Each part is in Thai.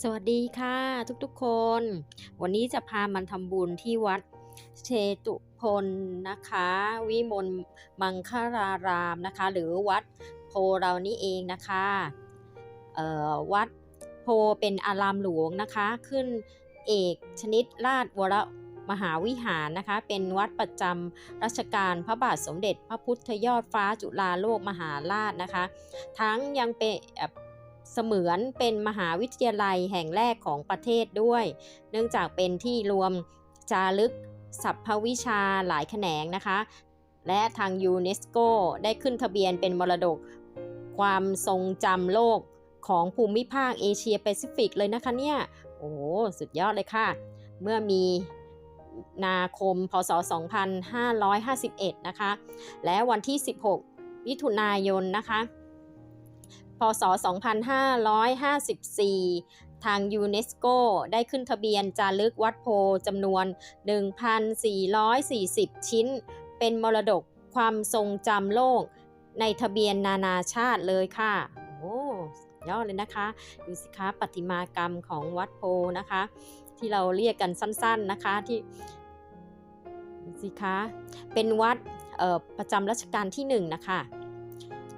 สวัสดีค่ะทุกๆคน วันนี้จะพามันทำบุญที่วัดเชตุพนนะคะ วิมลมังคารารามนะคะ หรือวัดโพเรานี่เองนะคะเอ่อวัดโพเป็นอารามหลวงนะคะ ขึ้นเอกชนิดราชวรมหาวิหารนะคะ เป็นวัดประจำรัชกาลพระบาทสมเด็จ พระพุทธยอดฟ้าจุฬาโลกมหาราชนะคะ ทั้งยังเป็น เสมือนเป็นมหาวิทยาลัยแห่งแรกของประเทศด้วย เนื่องจากเป็นที่รวมจารึกสรรพวิชาหลายแขนงนะคะ และทางยูเนสโกได้ขึ้นทะเบียนเป็นมรดกความทรงจำโลกของภูมิภาคเอเชียแปซิฟิกเลยนะคะเนี่ย โอ้สุดยอดเลยค่ะ เมื่อมีนาคม พศ 2551 นะคะ และวันที่ 16มิถุนายนนะคะ ศ 2554 ทางยูเนสโกได้ขึ้นทะเบียนจารึกวัดโพจำนวน 1,440 ชิ้น เป็นมรดกความทรงจำโลก ในทะเบียนนานาชาติเลยค่ะ โอ้ยอดเลยนะคะ ดูสิคะประติมากรรมของวัดโพนะคะ ที่เราเรียกกันสั้นๆนะคะที่ดูสิคะเป็นวัดประจำรัชกาลที่หนึ่งนะคะ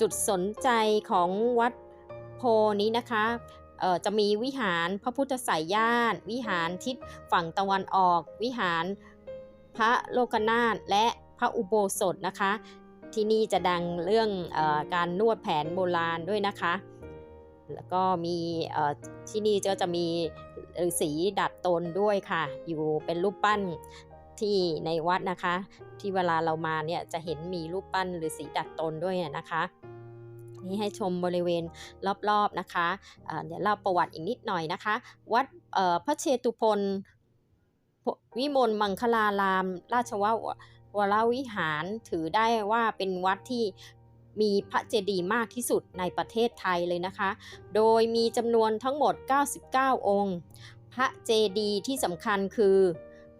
จุดสนใจของวัดโพนี้นะคะเอ่อจะมีวิหารพระพุทธสายญาติวิหารทิศฝั่งตะวันออก วิหารพระโลกนาถและพระอุโบสถนะคะ ที่นี่จะดังเรื่องเออการนวดแผนโบราณด้วยนะคะ แล้วก็มีเอ่อที่นี่ก็จะมีฤาษีดัดตนด้วยค่ะ อยู่เป็นรูปปั้น ที่ในวัดนะคะ ที่เวลาเรามาเนี่ยจะเห็นมีรูปปั้นฤาษีดัดตนด้วยนะคะนี่ให้ชมบริเวณรอบๆนะคะเเดี๋ยวเล่าประวัติอีกนิดหน่อยนะคะ วัดพระเชตุพนวิมลมังคลาราม ราชววรวิหารถือได้ว่าเป็นวัดที่มีพระเจดีย์มากที่สุดในประเทศไทยเลยนะคะ โดยมีจำนวนทั้งหมด 99 องค์ พระเจดีย์ที่สำคัญคือ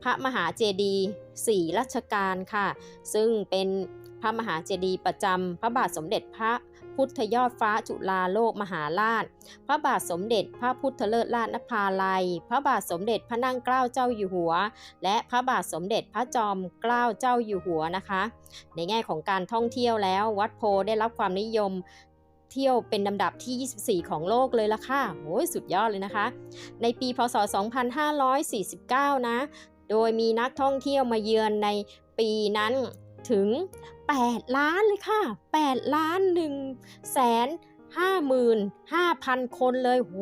พระมหาเจดีย์สี่รัชกาลค่ะ ซึ่งเป็นพระมหาเจดีย์ประจำพระบาทสมเด็จพระพุทธยอดฟ้าจุฬาโลกมหาราช พระบาทสมเด็จพระพุทธเลิศราชนภาลัย พระบาทสมเด็จพระนั่งเกล้าเจ้าอยู่หัว และพระบาทสมเด็จพระจอมเกล้าเจ้าอยู่หัวนะคะ ในแง่ของการท่องเที่ยวแล้ว วัดโพได้รับความนิยมเที่ยวเป็นลำดับที่ 24 ของโลกเลยละค่ะ โอ้ยสุดยอดเลยนะคะ ในปี พศ 2549 นะ โดยมีนักท่องเที่ยวมาเยือนในปีนั้นถึง 8 ล้านเลยค่ะ 8 ล้าน1แสน55,000 คนเลยโห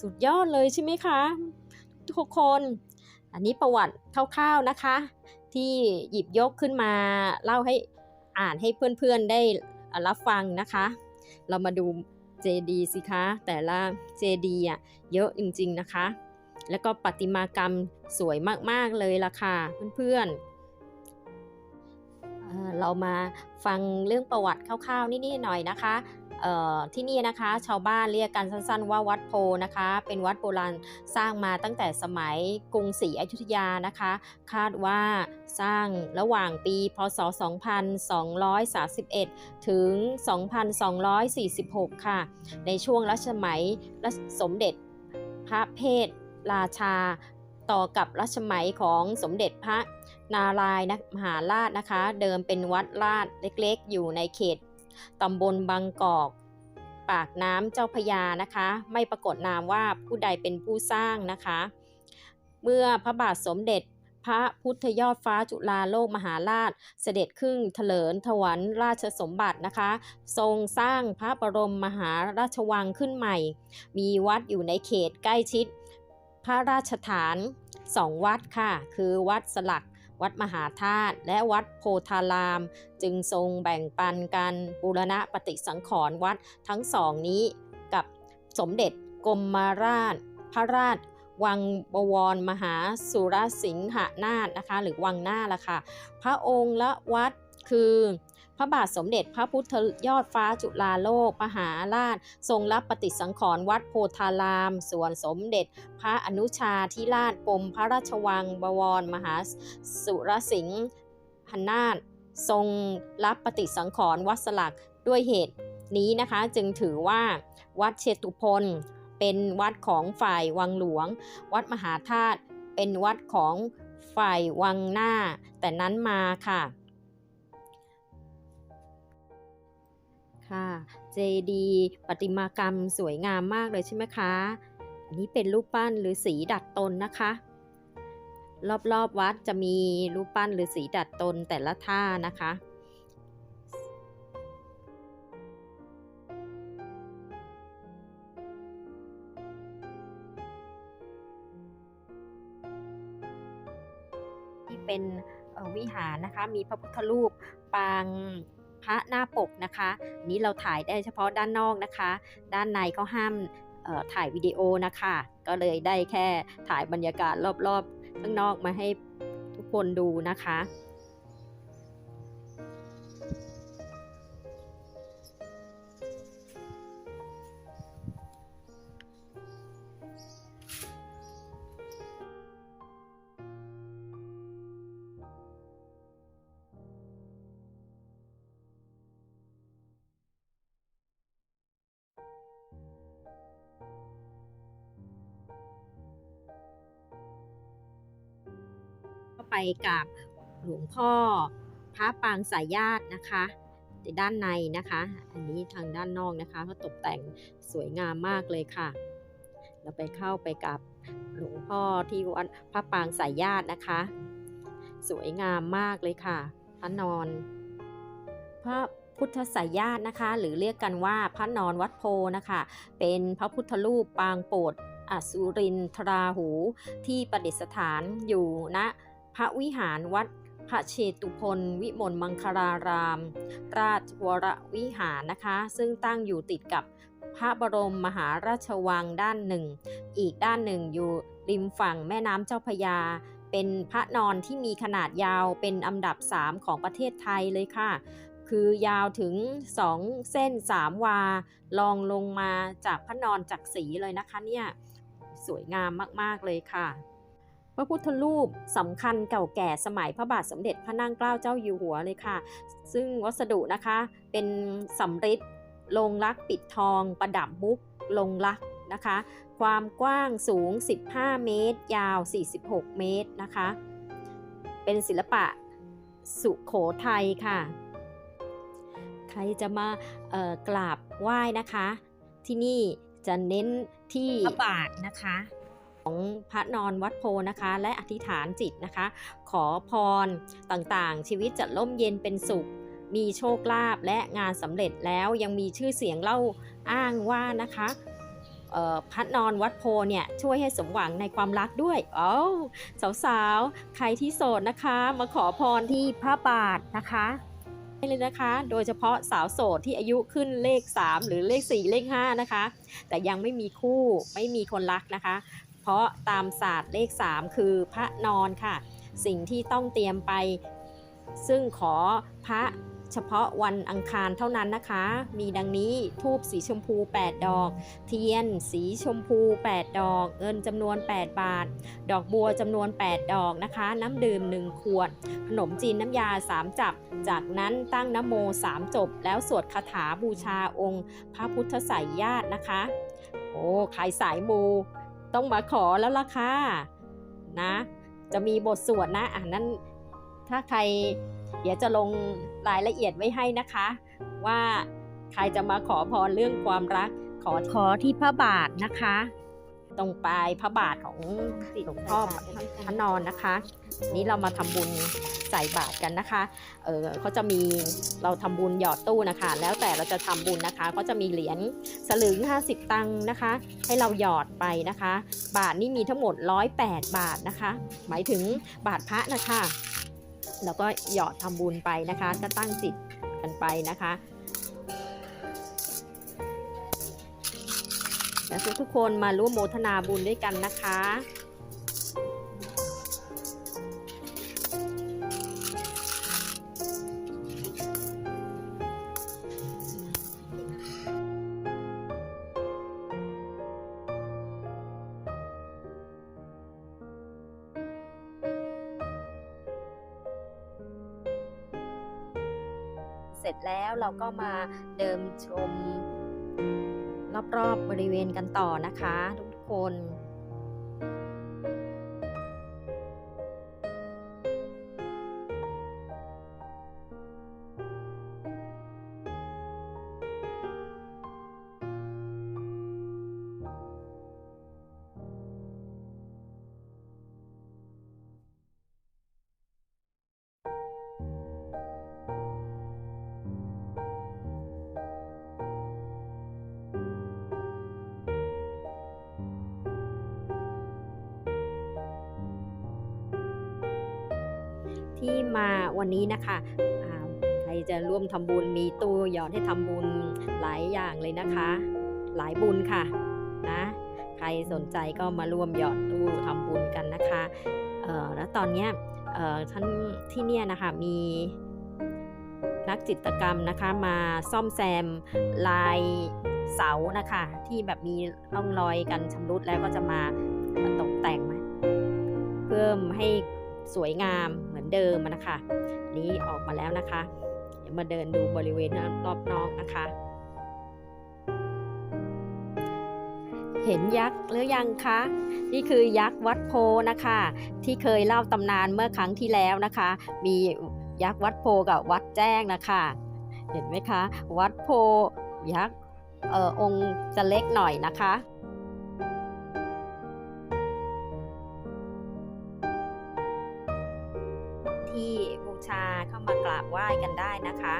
สุดยอดเลยใช่ไหมคะ ทุกคน อันนี้ประวัติคร่าวๆนะคะ ที่หยิบยกขึ้นมาเล่าให้อ่านให้เพื่อนๆได้รับฟังนะคะ เรามาดูเจดีสิคะ แต่ละเจดีอะเยอะจริงๆนะคะ แล้วก็ประติมากรรมสวยมาก ๆ เลยล่ะค่ะเพื่อนๆเเรามาฟังเรื่องประวัติคร่าวๆ นิดๆหน่อยนะคะที่นี่นะคะชาวบ้านเรียกกันสั้นๆ ว่าวัดโพนะคะ เป็นวัดโบราณสร้างมาตั้งแต่สมัยกรุงศรีอยุธยานะคะ คาดว่าสร้างระหว่างปีพศ 2231 ถึง 2246 ค่ะ ในช่วงรัชสมัยรัชสมเด็จพระเพท ราชาต่อกับรัชสมัยของสมเด็จพระนารายณ์มหาราชนะคะ เดิมเป็นวัดราชเล็กๆ อยู่ในเขตตำบลบางกอก ปากน้ำเจ้าพยานะคะ ไม่ปรากฏนามว่าผู้ใดเป็นผู้สร้างนะคะ เมื่อพระบาทสมเด็จพระพุทธยอดฟ้าจุฬาโลกมหาราช เสด็จขึ้นเถลิงถวันราชสมบัตินะคะ ทรงสร้างพระบรมมหาราชวังขึ้นใหม่ มีวัดอยู่ในเขตใกล้ชิด พระราชฐานสองวัดค่ะ คือวัดสลัก วัดมหาธาตุและวัดโพธาราม จึงทรงแบ่งปันกันบูรณะปฏิสังขรณ์วัดทั้งสองนี้กับสมเด็จกรมราช พระราชวังบวรมหาสุรสิงหนาถนะคะ หรือวังหน้าละค่ะ พระองค์ละวัดคือ ระบาทสมเด็จพระพุทธยอดฟ้าจุฬาโลก มหาราช ทรงรับปฏิสังขรณ์วัดโพธาราม ส่วนสมเด็จ พระอนุชาธิราชกรมพระราชวังบวร มหาสุรสิงห์พนาถทรงรับปฏิสังขรณ์วัดสลักด้วยเหตุนี้นะคะจึงถือว่าวัดเชตุพนเป็นวัดของฝ่ายวังหลวง วัดมหาธาตุเป็นวัดของฝ่ายวังหน้า แต่นั้นมาค่ะ ค่ะ เจดีประติมากรรมสวยงามมากเลยใช่ไหมคะ อันนี้เป็นรูปปั้นหรือสีดัดตนนะคะ รอบๆวัดจะมีรูปปั้นหรือสีดัดตนแต่ละท่านะคะที่เป็นวิหารนะคะ มีพระพุทธรูปปาง พระหน้าปกนะคะนนี้เราถ่ายได้เฉพาะด้านนอกนะคะ ด้านในเขาห้ามถ่ายวิดีโอนะคะ ก็เลยได้แค่ถ่ายบรรยากาศรอบๆข้างนอกมาให้ทุกคนดูนะคะ ก็ไปกับหลวงพ่อพระปางสายญาตินะคะในด้านในนะคะ อันนี้ทางด้านนอกนะคะก็ตกแต่งสวยงามมากเลยค่ะ เราไปเข้าไปกับหลวงพ่อที่วัดพระปางสายญาตินะคะ สวยงามมากเลยค่ะพระนอน พระพุทธสายญาตินะคะ หรือเรียกกันว่าพระนอนวัดโพนะคะ เป็นพระพุทธรูปปางโปรดอสุรินทราหูที่ประดิษฐานอยู่ณ พระวิหารวัดพระเชตุพนวิมลมังคลาราม ราชวรวิหารนะคะ ซึ่งตั้งอยู่ติดกับพระบรมมหาราชวังด้านหนึ่ง อีกด้านหนึ่งอยู่ริมฝั่งแม่น้ำเจ้าพระยา เป็นพระนอนที่มีขนาดยาวเป็นอันดับ 3 ของประเทศไทยเลยค่ะ คือยาวถึง 2 เส้น 3 วา ลองลงมาจากพระนอนจากสีเลยนะคะเนี่ย สวยงามมาก ๆ เลยค่ะ ระพุทธรูปสำคัญเก่าแก่สมัยพระบาทสมเด็จพระนั่งเกล้าเจ้าอยู่หัวเลยค่ะ ซึ่งวัสดุนะคะเป็นสำริดลงรักปิดทอง ประดับมุกลงรักนะคะ ความกว้างสูง 15 เมตร ยาว 46 เมตรนะคะ เป็นศิลปะสุขโขทัยค่ะ ใครจะมากราบไหว้นะคะ ที่นี่จะเน้นที่พระบาทนะคะ ของพระนอนวัดโพนะคะ และอธิษฐานจิตนะคะ ขอพรต่างๆ ชีวิตจะร่มเย็นเป็นสุข มีโชคลาภและงานสำเร็จแล้วยังมีชื่อเสียงเล่าอ้างว่านะคะพระนอนวัดโพเนี่ยช่วยให้สมหวังในความรักด้วยอ๋อสาวๆ ใครที่โสดนะคะ มาขอพรที่พระบาทนะคะได้เลยนะคะ โดยเฉพาะสาวโสดที่อายุขึ้นเลข 3 หรือเลข 4 เลข 5 นะคะ แต่ยังไม่มีคู่ไม่มีคนรักนะคะ ราะตามศาสตร์เลข 3 คือพระนอนค่ะ สิ่งที่ต้องเตรียมไป ซึ่งขอพระเฉพาะวันอังคารเท่านั้นนะคะ มีดังนี้ทูบสีชมพู 8 ดอก เทียนสีชมพู 8 ดอก เงินจำนวน 8 บาท ดอกบัวจำนวน 8 ดอกนะคะ น้ำดื่ม 1 ขวด ขนมจีนน้ำยา 3 จับ จากนั้นตั้งนโม 3 จบ แล้วสวดคาถาบูชาองค์ พระพุทธสายญาตินะคะ โอ้ใครสายมู ต้องมาขอแล้วล่ะค่ะนะ จะมีบทสวดนะอ่านั้นถ้าใครเดี๋ยวจะลงรายละเอียดไว้ให้นะคะ ว่าใครจะมาขอพรเรื่องความรักขอขอที่พระบาทนะคะ ตรงปลายพระบาทของหลวงพ่อพระนอนนะคะ นี้เรามาทำบุญใส่บาตรกันนะคะเออเขาจะมีเราทำบุญหยอดตู้นะคะ แล้วแต่เราจะทำบุญนะคะเขาจะมีเหรียญสลึง 50 ตังค์นะคะ ให้เราหยอดไปนะคะ บาทนี่มีทั้งหมด 108 บาทนะคะ หมายถึงบาทพระนะคะแล้วก็หยอดทำบุญไปนะคะก็ตั้งจิตกันไปนะคะ และทุกๆคนมาร่วมโมทนาบุญด้วยกันนะคะเสร็จแล้วเราก็มาเดิมชม รอบๆบริเวณกันต่อนะคะ ทุกคน ที่มาวันนี้นะคะใครจะร่วมทำบุญมีตู้หยอดให้ทำบุญหลายอย่างเลยนะคะ หลายบุญค่ะนะใครสนใจก็มาร่วมหยอดตู้ทำบุญกันนะคะเออแล้วตอนเนี้ยเออท่านที่เนี่ยนะคะมีนักจิตกรรมนะคะ มาซ่อมแซมลายเสานะคะ ที่แบบมีร่องรอยกันชำรุดแล้วก็จะมาตกแต่งมาเพิ่มให้สวยงาม เหมือนเดิมนะคะ นี้ออกมาแล้วนะคะ เดี๋ยวมาเดินดูบริเวณรอบนอกนะคะ เห็นยักษ์หรือยังคะ นี่คือยักษ์วัดโพนะคะ ที่เคยเล่าตำนานเมื่อครั้งที่แล้วนะคะ มียักษ์วัดโพกับวัดแจ้งนะคะ เห็นไหมคะ วัดโพยักษ์เออองค์จะเล็กหน่อยนะคะ เข้ามากราบไหว้กันได้นะคะ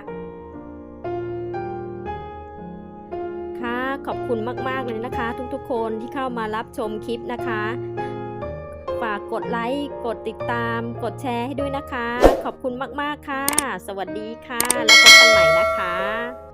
ค่ะขอบคุณมากๆเลยนะคะ ทุกๆคนที่เข้ามารับชมคลิปนะคะ ฝากกดไลค์กดติดตาม กดแชร์ให้ด้วยนะคะ ขอบคุณมากๆค่ะ สวัสดีค่ะ แล้วพบกันใหม่นะคะ